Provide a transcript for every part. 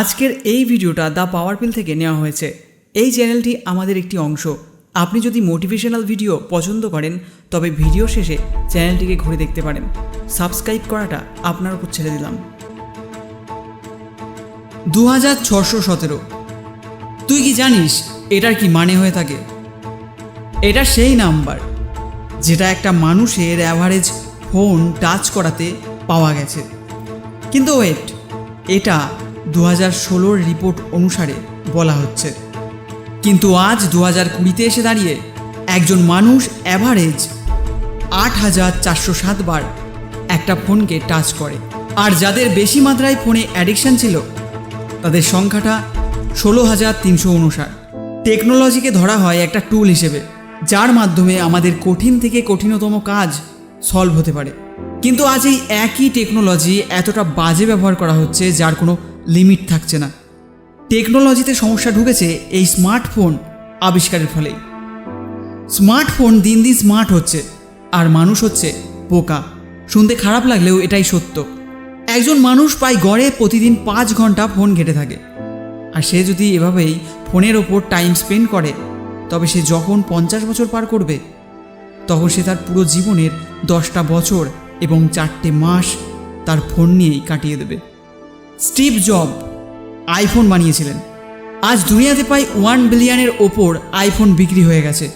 আজকের এই ভিডিওটা দ্য পাওয়ার পিল থেকে নেওয়া হয়েছে। এই চ্যানেলটি আমাদের একটি অংশ। আপনি যদি মোটিভেশনাল ভিডিও পছন্দ করেন, তবে ভিডিও শেষে চ্যানেলটিকে ঘুরে দেখতে পারেন। সাবস্ক্রাইব করাটা আপনার উপর ছেড়ে দিলাম। দু হাজার ছশো সতেরো। তুই কি জানিস, এটার কি মানে হয়ে থাকে? এটা সেই নাম্বার, যেটা একটা মানুষের অ্যাভারেজ ফোন টাচ করাতে পাওয়া গেছে। কিন্তু ওয়েট এটা দু হাজার ষোলোর রিপোর্ট অনুসারে বলা হচ্ছে। কিন্তু আজ দু হাজার কুড়িতে এসে দাঁড়িয়ে একজন মানুষ অ্যাভারেজ আট হাজার চারশো সাতবার একটা ফোনকে টাচ করে। আর যাদের বেশি মাত্রায় ফোনে অ্যাডিকশান ছিল, তাদের সংখ্যাটা ষোলো হাজার তিনশো উনষাট। টেকনোলজিকে ধরা হয় একটা টুল হিসেবে, যার মাধ্যমে আমাদের কঠিন থেকে কঠিনতম কাজ সলভ হতে পারে। কিন্তু আজ এই একই টেকনোলজি এতটা বাজে ব্যবহার করা হচ্ছে, যার কোনো লিমিট থাকছে না। টেকনোলজিতে সমস্যা ঢুকেছে এই স্মার্টফোন আবিষ্কারের ফলেই। স্মার্টফোন দিন দিন স্মার্ট হচ্ছে, আর মানুষ হচ্ছে পোকা শুনতে খারাপ লাগলেও এটাই সত্য। একজন মানুষ প্রায় গড়ে প্রতিদিন পাঁচ ঘণ্টা ফোন ঘেটে থাকে। আর সে যদি এভাবেই ফোনের ওপর টাইম স্পেন্ড করে, তবে সে যখন পঞ্চাশ বছর পার করবে, তখন সে তার পুরো জীবনের দশটা বছর এবং চারটে মাস তার ফোন নিয়েই কাটিয়ে দেবে। স্টিভ জব আইফোন বানিয়েছিলেন। আজ দুনিয়াতে প্রায় ওয়ান বিলিয়নের ওপর আইফোন বিক্রি হয়ে গেছে।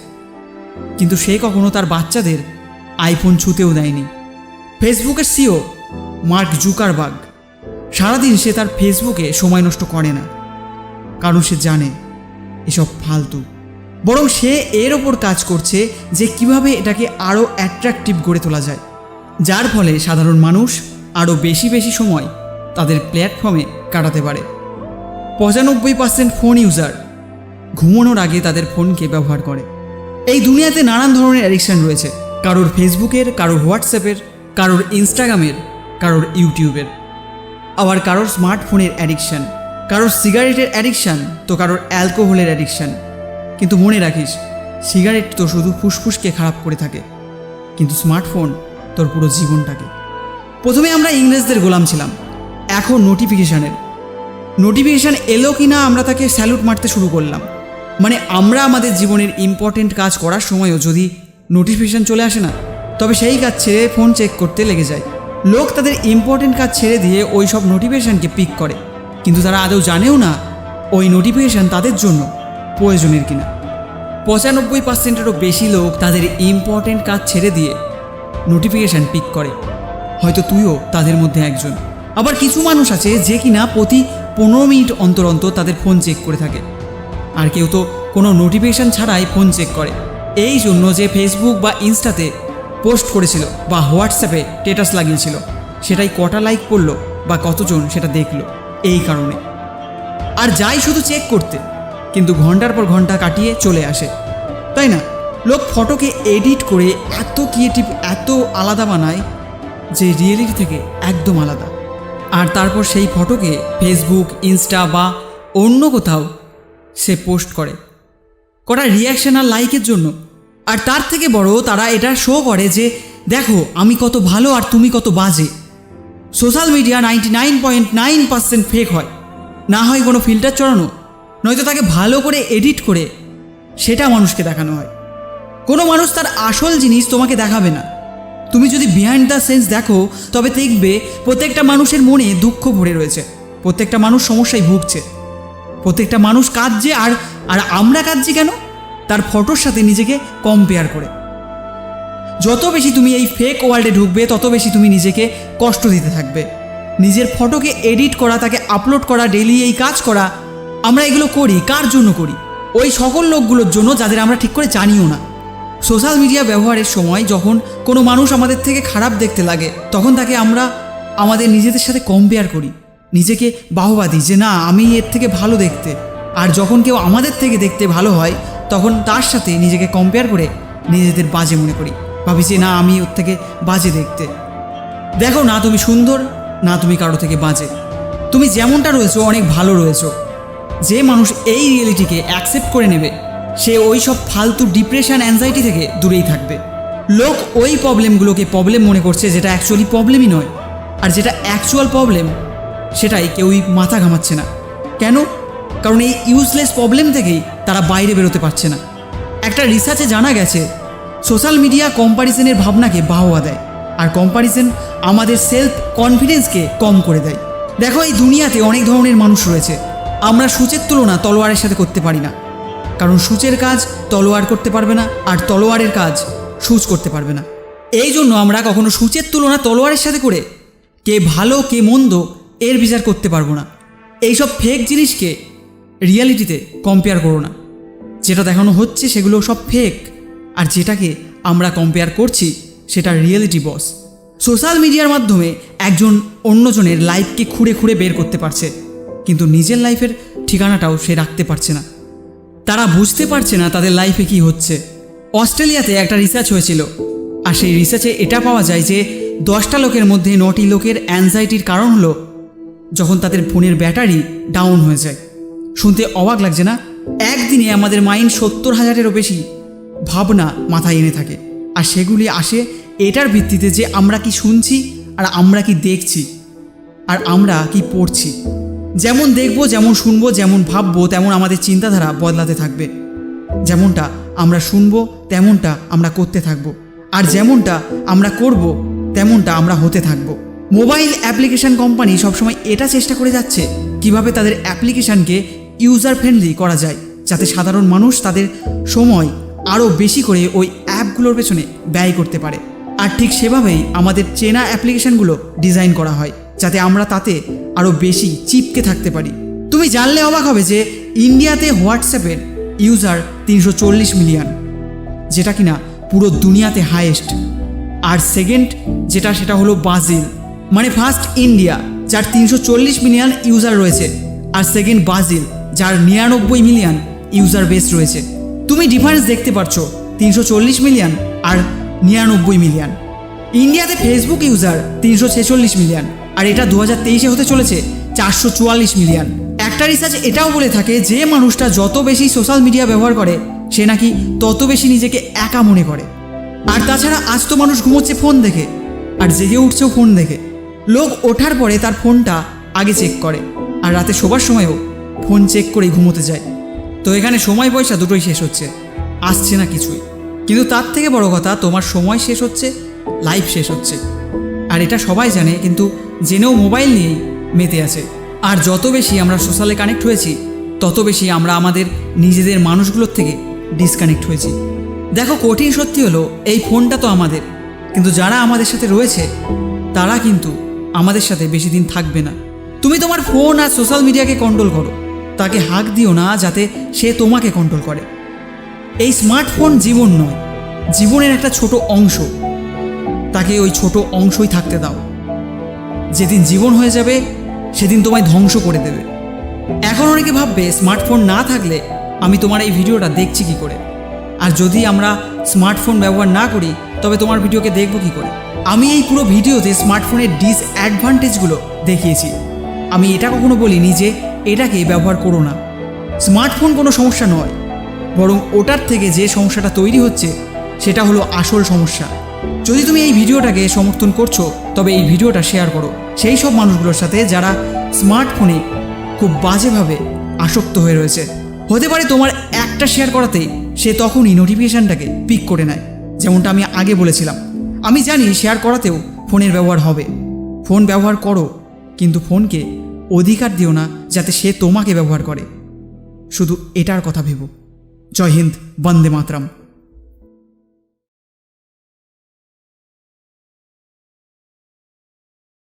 কিন্তু সে কখনো তার বাচ্চাদের আইফোন ছুতেও দেয়নি। ফেসবুকের সিও মার্ক জুকারবাগ সারাদিন সে তার ফেসবুকে সময় নষ্ট করে না, কারণ সে জানে এসব ফালতু। বরং সে এর ওপর কাজ করছে যে কীভাবে এটাকে আরও অ্যাট্রাকটিভ গড়ে তোলা যায়, যার ফলে সাধারণ মানুষ আরও বেশি বেশি সময় তাদের প্ল্যাটফর্মে কাটাতে পারে। পঁচানব্বই পার্সেন্ট ফোন ইউজার ঘুমানোর আগে তাদের ফোনকে ব্যবহার করে। এই দুনিয়াতে নানান ধরনের অ্যাডিকশান রয়েছে। কারোর ফেসবুকের, কারোর হোয়াটসঅ্যাপের, কারোর ইনস্টাগ্রামের, কারোর ইউটিউবের। আবার কারোর স্মার্টফোনের অ্যাডিকশান কারোর সিগারেটের অ্যাডিকশান তো কারোর অ্যালকোহলের অ্যাডিকশান কিন্তু মনে রাখিস, সিগারেট তো শুধু ফুসফুসকে খারাপ করে থাকে। কিন্তু স্মার্টফোন তোর পুরো জীবনটাকে। প্রথমে আমরা ইংরেজদের গোলাম ছিলাম। এখন নোটিফিকেশানের নোটিফিকেশান এলো কি না আমরা তাকে স্যালুট মারতে শুরু করলাম। মানে আমরা আমাদের জীবনের ইম্পর্টেন্ট কাজ করার সময়ও যদি নোটিফিকেশান চলে আসে না, তবে সেই কাজ ছেড়ে ফোন চেক করতে লেগে যায়। লোক তাদের ইম্পর্টেন্ট কাজ ছেড়ে দিয়ে ওই সব নোটিফিকেশানকে পিক করে। কিন্তু তারা আদৌ জানেও না ওই নোটিফিকেশান তাদের জন্য প্রয়োজনের কিনা। পঁচানব্বই পার্সেন্টেরও বেশি লোক তাদের ইম্পর্টেন্ট কাজ ছেড়ে দিয়ে নোটিফিকেশান পিক করে। হয়তো তুইও তাদের মধ্যে একজন। আবার কিছু মানুষ আছে যে কিনা প্রতি পনেরো মিনিট অন্তর অন্তর তাদের ফোন চেক করে থাকে। আর কেউ তো কোনো নোটিফিকেশান ছাড়াই ফোন চেক করে। এই জন্য যে ফেসবুক বা ইনস্টাতে পোস্ট করেছিল বা হোয়াটসঅ্যাপে স্টেটাস লাগিয়েছিল, সেটাই কটা লাইক করল বা কতজন সেটা দেখল, এই কারণে। আর যাই শুধু চেক করতে, কিন্তু ঘণ্টার পর ঘণ্টা কাটিয়ে চলে আসে। তাই না? লোক ফটোকে এডিট করে এত ক্রিয়েটিভ এত আলাদা বানায় যে রিয়েলিটি থেকে একদম আলাদা। আর তারপর সেই ফটোকে ফেসবুক ইনস্টা বা অন্য কোথাও সে পোস্ট করে। কটা রিয়াকশন আর লাইকের জন্য। আর তার থেকে বড় তারা এটা শো করে যে, দেখো, আমি কত ভালো আর তুমি কত বাজে। Social media ninety nine point nine percent fake হয়। না হয় কোনো ফিল্টার চড়ানো। নয়তো তাকে ভালো করে এডিট করে সেটা মানুষকে দেখানো হয়। কোনো মানুষ তার আসল জিনিস তোমাকে দেখাবে না। তুমি যদি বিহাইন্ড দ্য সেন্স দেখো, তবে দেখবে প্রত্যেকটা মানুষের মনে দুঃখ ভরে রয়েছে। প্রত্যেকটা মানুষ সমস্যায় ভুগছে। প্রত্যেকটা মানুষ কাঁদছে আর আর আমরা কাঁদছি কেন? তার ফটোর সাথে নিজেকে কম্পেয়ার করে। যত বেশি তুমি এই ফেক ওয়ার্ল্ডে ঢুকবে, তত বেশি তুমি নিজেকে কষ্ট দিতে থাকবে। নিজের ফটোকে এডিট করা, তাকে আপলোড করা ডেলি এই কাজ করা, আমরা এগুলো করি। কার জন্য করি? ওই সকল লোকগুলোর জন্য যাদের আমরা ঠিক করে জানিও না। সোশ্যাল মিডিয়া ব্যবহারের সময় যখন কোনো মানুষ আমাদের থেকে খারাপ দেখতে লাগে, তখন তাকে আমরা আমাদের নিজেদের সাথে কম্পেয়ার করি। নিজেকে বাহবা দিই যে, না, আমি এর থেকে ভালো দেখতে। আর যখন কেউ আমাদের থেকে দেখতে ভালো হয়, তখন তার সাথে নিজেকে কম্পেয়ার করে নিজেদের বাজে মনে করি। ভাবি যে, না, আমি ওর থেকে বাজে দেখতে। দেখো না তুমি সুন্দর, না তুমি কারও থেকে বাজে। তুমি যেমনটা রয়েছো, অনেক ভালো রয়েছো। যে মানুষ এই রিয়েলিটিকে অ্যাকসেপ্ট করে নেবে সে ওই সব ফালতু ডিপ্রেশন অ্যাংজাইটি থেকে দূরেই থাকবে। লোক ওই প্রবলেমগুলোকে প্রবলেম মনে করছে যেটা অ্যাকচুয়ালি প্রবলেমই নয়। আর যেটা অ্যাকচুয়াল প্রবলেম সেটাই কেউই মাথা ঘামাচ্ছে না। কেন? কারণ এই ইউজলেস প্রবলেম থেকেই তারা বাইরে বেরোতে পারছে না। একটা রিসার্চে জানা গেছে সোশ্যাল মিডিয়া কম্পারিজনের ভাবনাকে বাহবা দেয়। আর কম্পারিজন আমাদের সেলফ কনফিডেন্সকে কম করে দেয়। দেখো এই দুনিয়াতে অনেক ধরনের মানুষ রয়েছে। আমরা সূচের তুলনা তলোয়ারের সাথে করতে পারি না। কারণ সূচের কাজ তলোয়ার করতে পারবে না আর তলোয়ারের কাজ সূচ করতে পারবে না। এই জন্য আমরা কখনো সূচের তুলনা তলোয়ারের সাথে করে কে ভালো, কে মন্দ এর বিচার করতে পারব না। এইসব ফেক জিনিসকে রিয়ালিটিতে কম্পেয়ার করো না। যেটা দেখানো হচ্ছে সেগুলো সব ফেক আর যেটাকে আমরা কম্পেয়ার করছি সেটা রিয়েলিটি বস সোশ্যাল মিডিয়ার মাধ্যমে একজন অন্যজনের লাইফকে খুঁড়ে খুঁড়ে বের করতে পারছে, কিন্তু নিজের লাইফের ঠিকানাটাও সে রাখতে পারছে না। তারা বুঝতে পারছে না তাদের লাইফে কি হচ্ছে। অস্ট্রেলিয়াতে একটা রিসার্চ হয়েছিল, আর সেই রিসার্চে এটা পাওয়া যায় যে দশটা লোকের মধ্যে নটি লোকের অ্যাংজাইটির কারণ হলো যখন তাদের ফোনের ব্যাটারি ডাউন হয়ে যায়। শুনতে অবাক লাগছে না? একদিনে আমাদের মাইন্ড সত্তর হাজারেরও বেশি ভাবনা মাথায় এনে থাকে, আর সেগুলি আসে এটার ভিত্তিতে যে আমরা কি শুনছি আর আমরা কি দেখছি, আর আমরা কি পড়ছি। যেমন দেখব, যেমন শুনব, যেমন ভাববো, তেমন আমাদের চিন্তাধারা বদলাতে থাকবে। যেমনটা আমরা শুনব, তেমনটা আমরা করতে থাকব। আর যেমনটা আমরা করব, তেমনটা আমরা হতে থাকব। মোবাইল অ্যাপ্লিকেশন কোম্পানি সবসময় এটা চেষ্টা করে যাচ্ছে, কীভাবে তাদের অ্যাপ্লিকেশনকে ইউজার ফ্রেন্ডলি করা যায়, যাতে সাধারণ মানুষ তাদের সময় আরও বেশি করে ওই অ্যাপগুলোর পেছনে ব্যয় করতে পারে। আর ঠিক সেভাবেই আমাদের চেনা অ্যাপ্লিকেশনগুলো ডিজাইন করা হয়। যাতে আমরা তাতে আরও বেশি চিপকে থাকতে পারি। তুমি জানলে অবাক হবে যে ইন্ডিয়াতে হোয়াটসঅ্যাপের ইউজার তিনশো চল্লিশ মিলিয়ন, যেটা কিনা পুরো দুনিয়াতে হায়েস্ট। আর সেকেন্ড, যেটা সেটা হলো ব্রাজিল মানে ফার্স্ট ইন্ডিয়া, যার তিনশো চল্লিশ মিলিয়ন ইউজার রয়েছে, আর সেকেন্ড ব্রাজিল, যার নিরানব্বই মিলিয়ন ইউজার বেস রয়েছে। তুমি ডিফারেন্স দেখতে পারছ, তিনশো চল্লিশ মিলিয়ন আর নিরানব্বই মিলিয়ন। ইন্ডিয়াতে ফেসবুক ইউজার তিনশো ছেচল্লিশ মিলিয়ন আর এটা দু হাজার তেইশে হতে চলেছে চারশো চুয়াল্লিশ মিলিয়ন। একটা রিসার্চ এটাও বলে থাকে যে মানুষটা যত বেশি সোশ্যাল মিডিয়া ব্যবহার করে, সে নাকি তত বেশি নিজেকে একা মনে করে। আর তাছাড়া আজ তো মানুষ ঘুমোচ্ছে ফোন দেখে, আর জেগে উঠছেও ফোন দেখে। লোক ওঠার পরে তার ফোনটা আগে চেক করে, আর রাতে শোবার সময়ও ফোন চেক করেই ঘুমোতে যায়। তো এখানে সময় পয়সা দুটোই শেষ হচ্ছে, আসছে না কিছুই। কিন্তু তার থেকে বড় কথা, তোমার সময় শেষ হচ্ছে লাইফ শেষ হচ্ছে। আর এটা সবাই জানে, কিন্তু জেনেও মোবাইল নিয়েই মেতে আছে। আর যত বেশি আমরা সোশ্যালে কানেক্ট হয়েছি, তত বেশি আমরা আমাদের নিজেদের মানুষগুলোর থেকে ডিসকানেক্ট হয়েছি। দেখো, কঠিন সত্যি হলো, এই ফোনটা তো আমাদের। কিন্তু যারা আমাদের সাথে রয়েছে, তারা কিন্তু আমাদের সাথে বেশি দিন থাকবে না। তুমি তোমার ফোন আর সোশ্যাল মিডিয়াকে কন্ট্রোল করো। তাকে হাক দিও না, যাতে সে তোমাকে কন্ট্রোল করে। এই স্মার্টফোন জীবন নয়, জীবনের একটা ছোট অংশ। তাকে ওই ছোট অংশই থাকতে দাও। যেদিন জীবন হয়ে যাবে, সেদিন তোমায় ধ্বংস করে দেবে। এখন অনেকে ভাববে, স্মার্টফোন না থাকলে আমি তোমার এই ভিডিওটা দেখছি কি করে? আর যদি আমরা স্মার্টফোন ব্যবহার না করি, তবে তোমার ভিডিওকে দেখব কি করে? আমি এই পুরো ভিডিওতে স্মার্টফোনের ডিসঅ্যাডভান্টেজগুলো দেখিয়েছি। আমি এটা কখনো বলিনি যে এটাকে ব্যবহার করো না। স্মার্টফোন কোনো সমস্যা নয়, বরং ওটার থেকে যে সমস্যাটা তৈরি হচ্ছে, সেটা হলো আসল সমস্যা। যদি তুমি এই ভিডিওটাকে সমর্থন করছ, তবে এই ভিডিওটা শেয়ার করো। সেই সব মানুষগুলোর সাথে যারা স্মার্টফোনে খুব বাজেভাবে আসক্ত হয়ে রয়েছে। হতে পারে তোমার একটা শেয়ার করাতেই সে তখনই নোটিফিকেশানটাকে পিক করে নেয়। যেমনটা আমি আগে বলেছিলাম। আমি জানি শেয়ার করাতেও ফোনের ব্যবহার হবে। ফোন ব্যবহার করো, কিন্তু ফোনকে অধিকার দিও না যাতে সে তোমাকে ব্যবহার করে। শুধু এটার কথা ভেবো। জয় হিন্দ, বন্দে মাতরম।